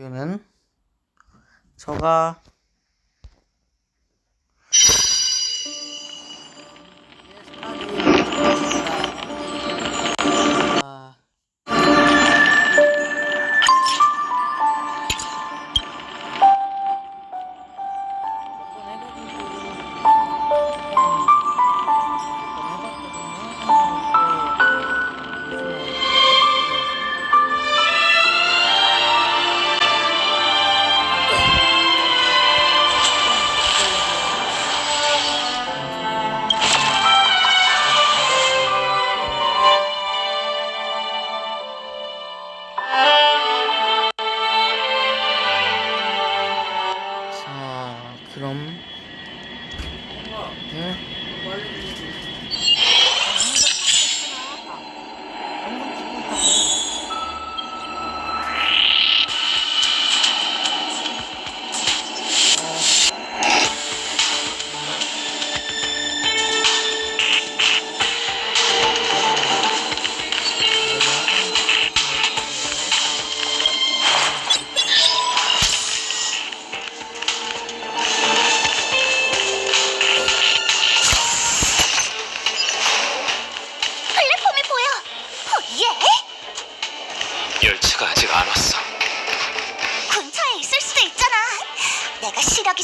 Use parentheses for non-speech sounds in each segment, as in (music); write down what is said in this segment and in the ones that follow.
이거는 저가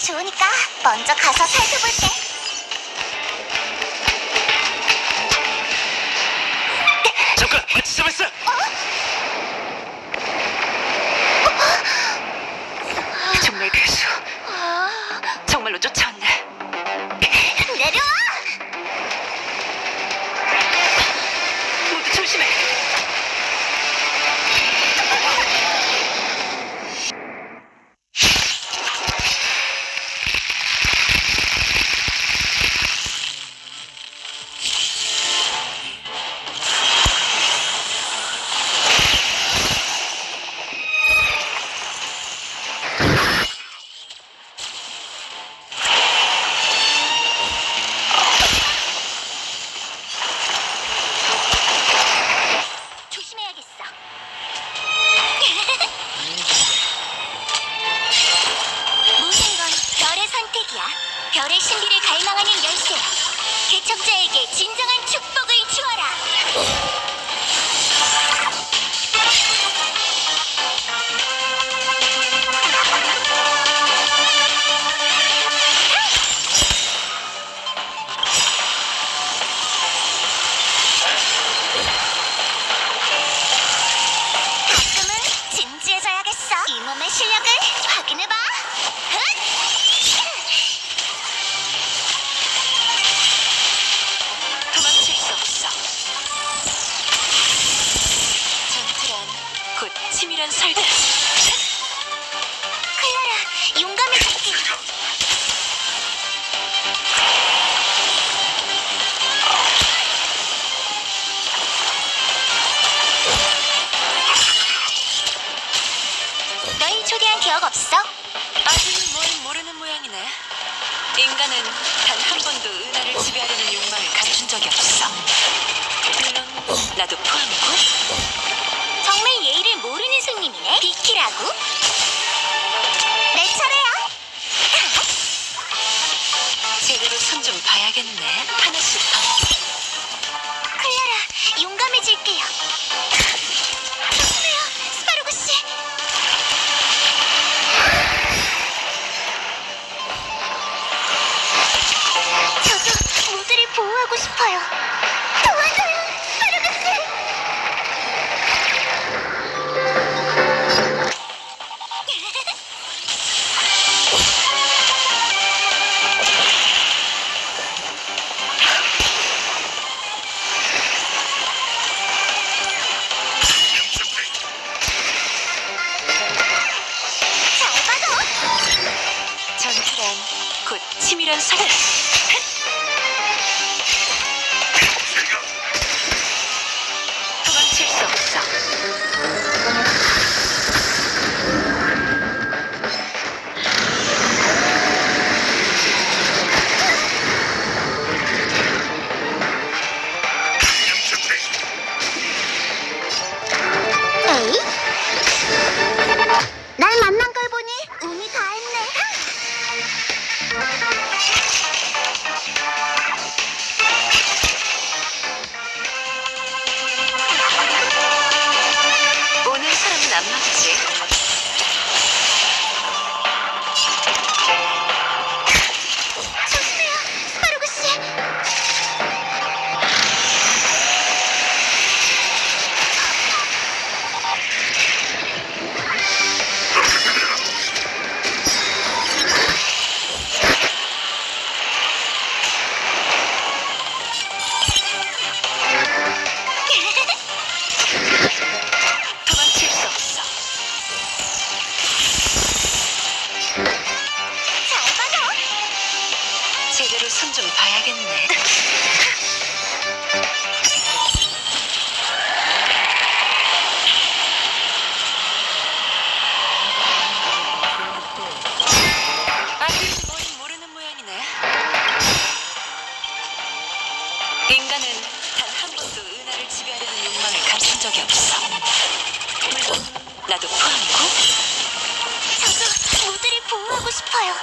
좋으니까 먼저 가서 살펴볼게. 잠깐, 마치 잡았어! 어? 하나 치밀한 사격. 나도 포함이고? 저도 모두를 보호하고 싶어요.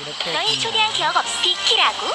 이렇게 너의 초대한 기억 없 비키라고?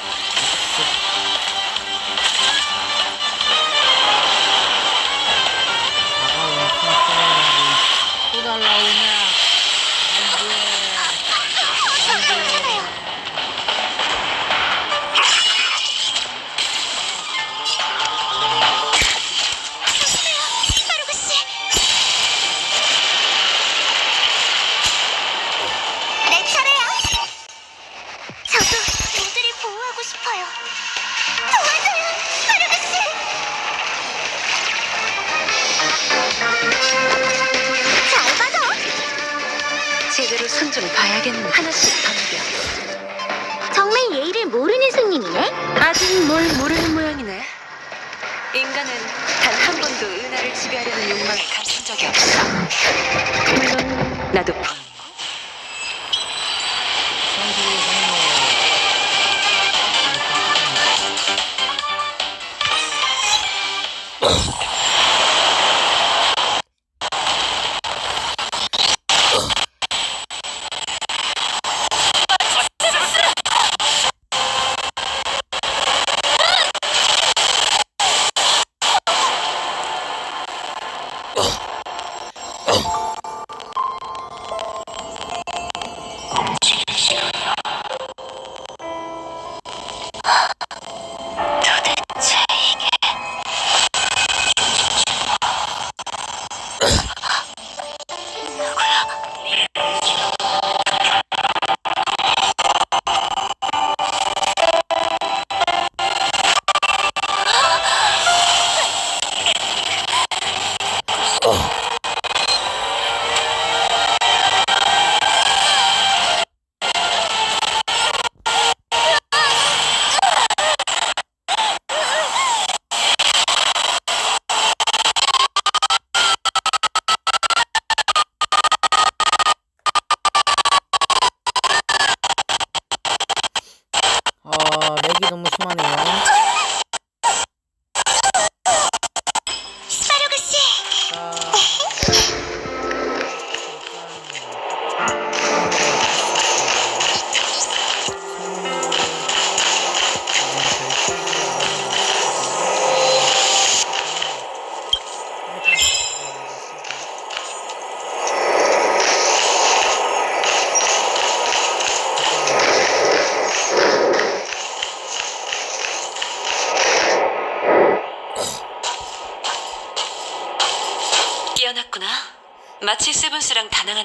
적이 없어. 나도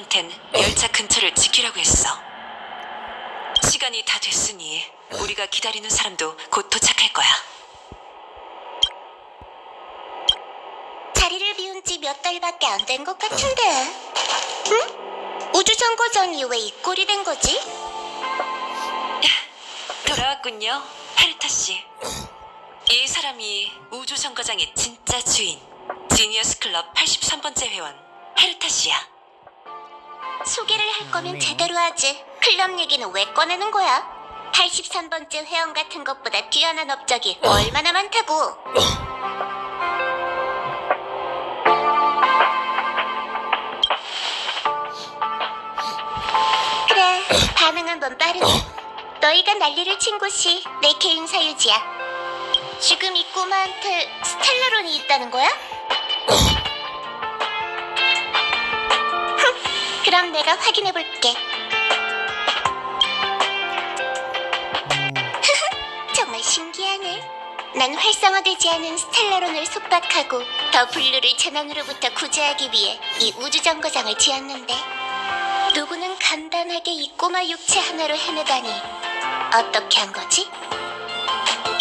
나한텐 열차 근처를 지키라고 했어. 시간이 다 됐으니 우리가 기다리는 사람도 곧 도착할 거야. 자리를 비운 지 몇 달밖에 안 된 것 같은데. 응? 우주정거장이 왜 이 꼴이 된 거지? 돌아왔군요, 하르타 씨. 이 사람이 우주정거장의 진짜 주인, 지니어스 클럽 83번째 회원, 하르타 씨야. 소개를 할 거면 네. 제대로 하지. 클럽 얘기는 왜 꺼내는 거야? 83번째 회원 같은 것보다 뛰어난 업적이 얼마나 많다고. 그래, 반응 한번 빠르네. 너희가 난리를 친 곳이 내 개인 사유지야. 지금 이 꼬마한테 스텔라론이 있다는 거야? 그럼 내가 확인해 볼게. 음, (laughs) 정말 신기하네. 난 활성화되지 않은 스텔라론을 속박하고 더 블루를 재난으로부터 구제하기 위해 이 우주 정거장을 지었는데 누구는 간단하게 이 꼬마 육체 하나로 해내다니 어떻게 한 거지?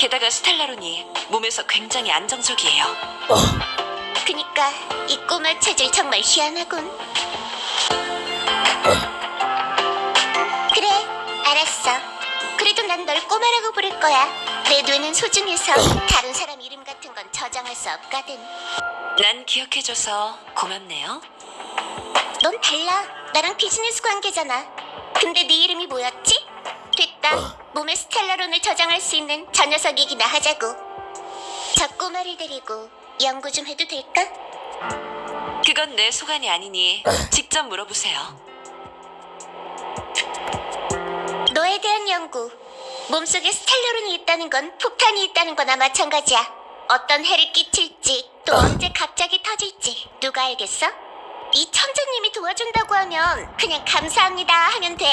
게다가 스텔라론이 몸에서 굉장히 안정적이에요. 그니까 이 꼬마 체질 정말 희한하군. 널 꼬마라고 부를 거야. 내 뇌는 소중해서 다른 사람 이름 같은 건 저장할 수 없거든. 난 기억해줘서 고맙네요. 넌 달라. 나랑 비즈니스 관계잖아. 근데 네 이름이 뭐였지? 됐다. 몸에 스텔라론을 저장할 수 있는 저 녀석 얘기나 하자고. 저 꼬마를 데리고 연구 좀 해도 될까? 그건 내 소관이 아니니 직접 물어보세요. 너에 대한 연구. 몸속에 스텔라론이 있다는 건 폭탄이 있다는 거나 마찬가지야. 어떤 해를 끼칠지 또 언제 갑자기 터질지 누가 알겠어? 이 천재님이 도와준다고 하면 그냥 감사합니다 하면 돼.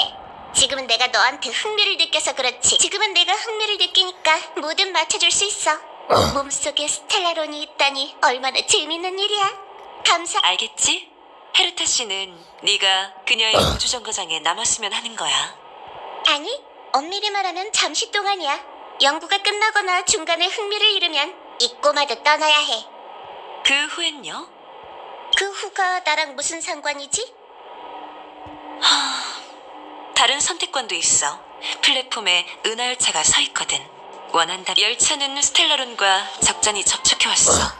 지금은 내가 너한테 흥미를 느껴서 그렇지. 지금은 내가 흥미를 느끼니까 뭐든 맞춰줄 수 있어. 몸속에 스텔라론이 있다니 얼마나 재밌는 일이야. 감사. 알겠지? 헤르타 씨는 네가 그녀의 우주 정거장에 남았으면 하는 거야. 아니, 엄밀히 말하면 잠시 동안이야. 연구가 끝나거나 중간에 흥미를 잃으면 이 꼬마도 떠나야 해. 그 후엔요? 그 후가 나랑 무슨 상관이지? 다른 선택권도 있어. 플랫폼에 은하 열차가 서 있거든. 원한다. 열차는 스텔라론과 적잖이 접촉해왔어.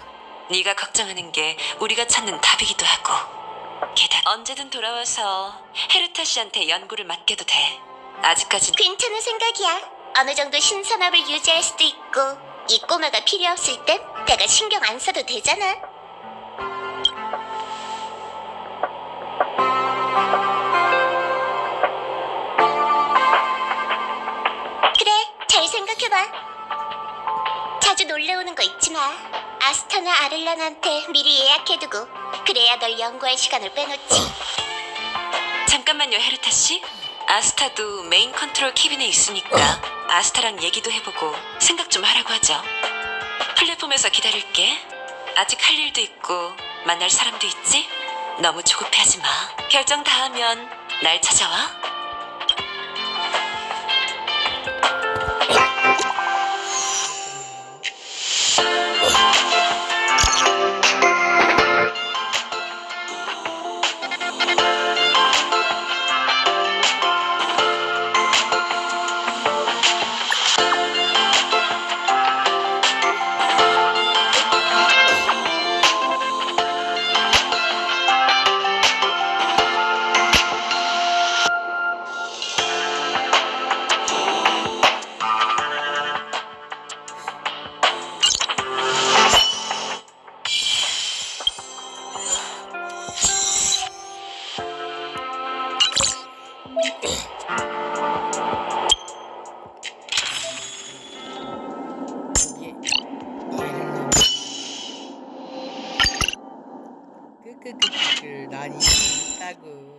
네가 걱정하는 게 우리가 찾는 답이기도 하고. 게다가 언제든 돌아와서 헤르타 씨한테 연구를 맡겨도 돼. 아직까지 괜찮은 생각이야. 어느 정도 신선함을 유지할 수도 있고 이 꼬마가 필요 없을 땐 내가 신경 안 써도 되잖아. 그래, 잘 생각해봐. 자주 놀러 오는 거 잊지 마. 아스타나 아를란한테 미리 예약해두고 그래야 널 연구할 시간을 빼놓지. 잠깐만요, 헤르타 씨. 아스타도 메인 컨트롤 키빈에 있으니까 아스타랑 얘기도 해보고 생각 좀 하라고 하죠. 플랫폼에서 기다릴게. 아직 할 일도 있고 만날 사람도 있지? 너무 조급해하지 마. 결정 다 하면 날 찾아와. 끄끄끄끄 난 이미 있다고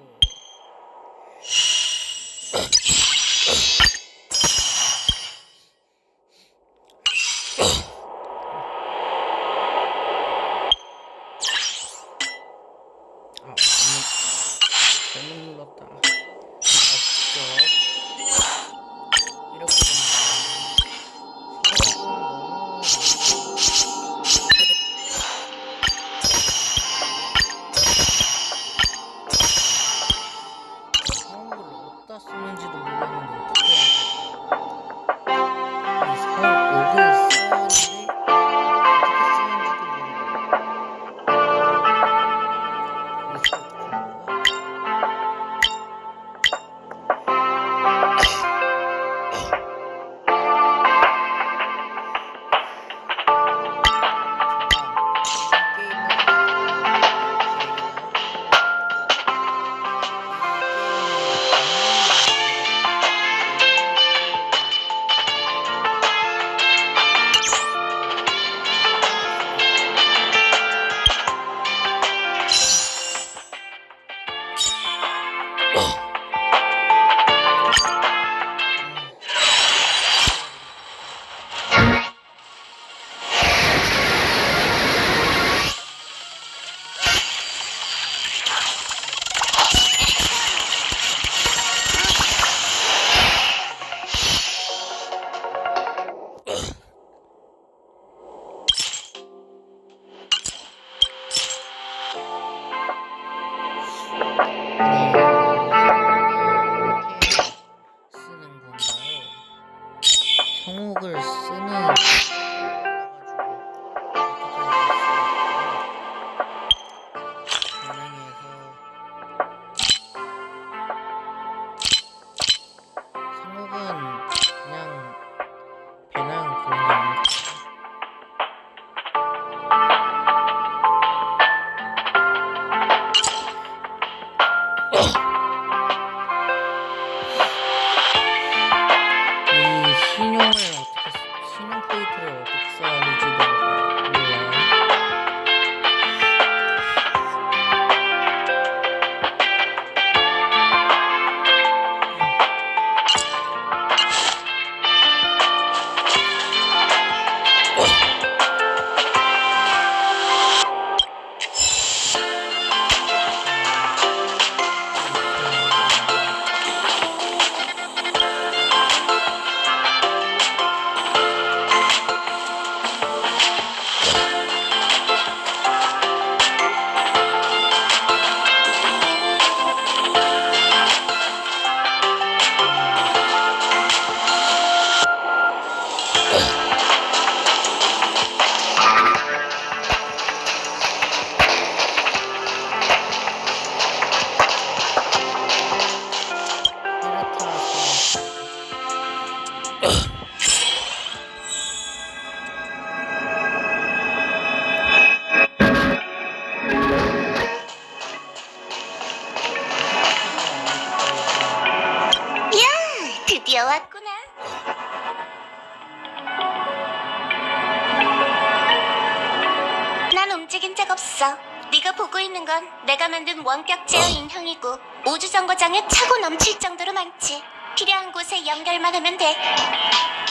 있어. 네가 보고 있는 건 내가 만든 원격 제어 인형이고 우주 정거장에 차고 넘칠 정도로 많지. 필요한 곳에 연결만 하면 돼.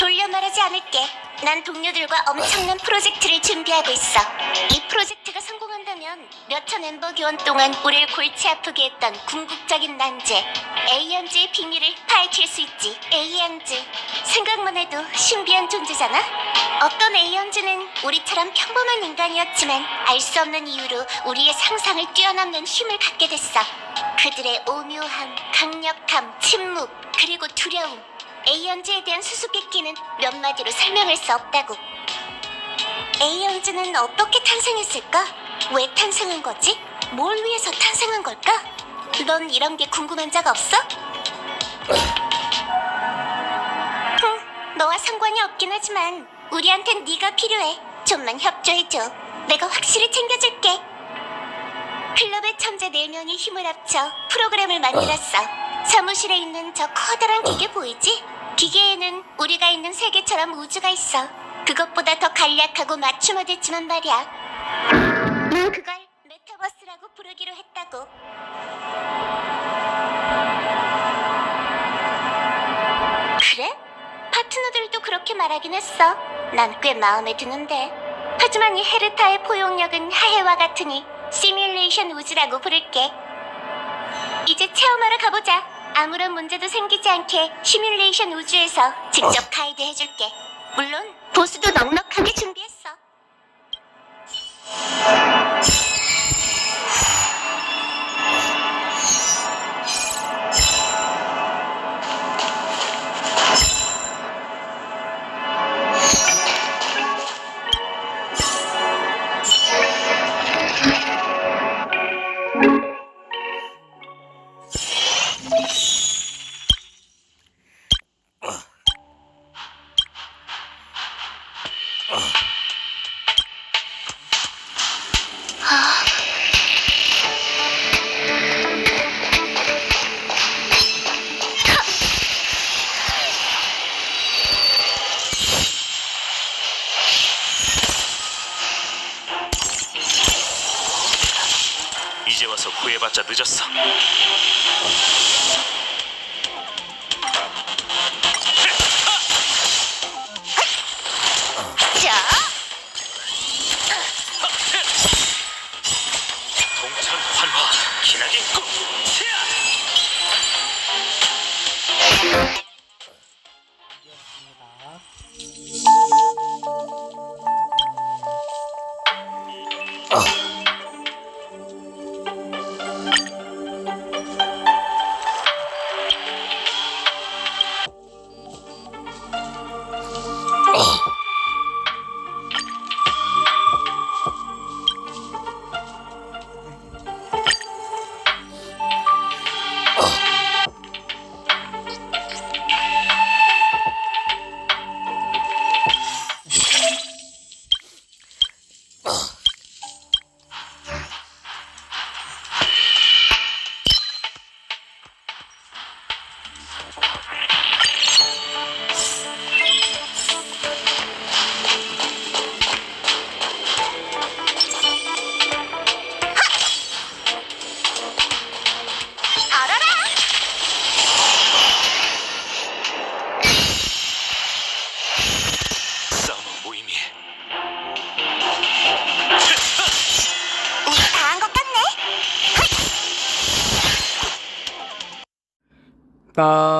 돌려 말하지 않을게. 난 동료들과 엄청난 프로젝트를 준비하고 있어. 이 프로젝트가 성공한다면 몇천 엠버 교원 동안 우리를 골치 아프게 했던 궁극적인 난제 에이언즈의 비밀을 파헤칠 수 있지. 에이언즈 생각만 해도 신비한 존재잖아. 어떤 에이언즈는 우리처럼 평범한 인간이었지만 알 수 없는 이유로 우리의 상상을 뛰어넘는 힘을 갖게 됐어. 그들의 오묘함, 강력함, 침묵, 그리고 두려움. 에이언즈에 대한 수수께끼는 몇 마디로 설명할 수 없다고. 에이언즈는 어떻게 탄생했을까? 왜 탄생한 거지? 뭘 위해서 탄생한 걸까? 넌 이런 게 궁금한 적 없어? 흥, 너와 상관이 없긴 하지만 우리한텐 네가 필요해. 좀만 협조해줘. 내가 확실히 챙겨줄게. 클럽의 천재 4명이 힘을 합쳐 프로그램을 만들었어. 사무실에 있는 저 커다란 기계 보이지? 기계에는 우리가 있는 세계처럼 우주가 있어. 그것보다 더 간략하고 맞춤화됐지만 말이야. 그걸 메타버스라고 부르기로 했다고. 그래? 파트너들도 그렇게 말하긴 했어. 난 꽤 마음에 드는데. 하지만 이 헤르타의 포용력은 하해와 같으니 시뮬레이션 우주라고 부를게. 이제 체험하러 가보자. 아무런 문제도 생기지 않게 시뮬레이션 우주에서 직접 가이드 해줄게. 물론 보수도 넉넉하게 준비했어. 늦었어. Bye.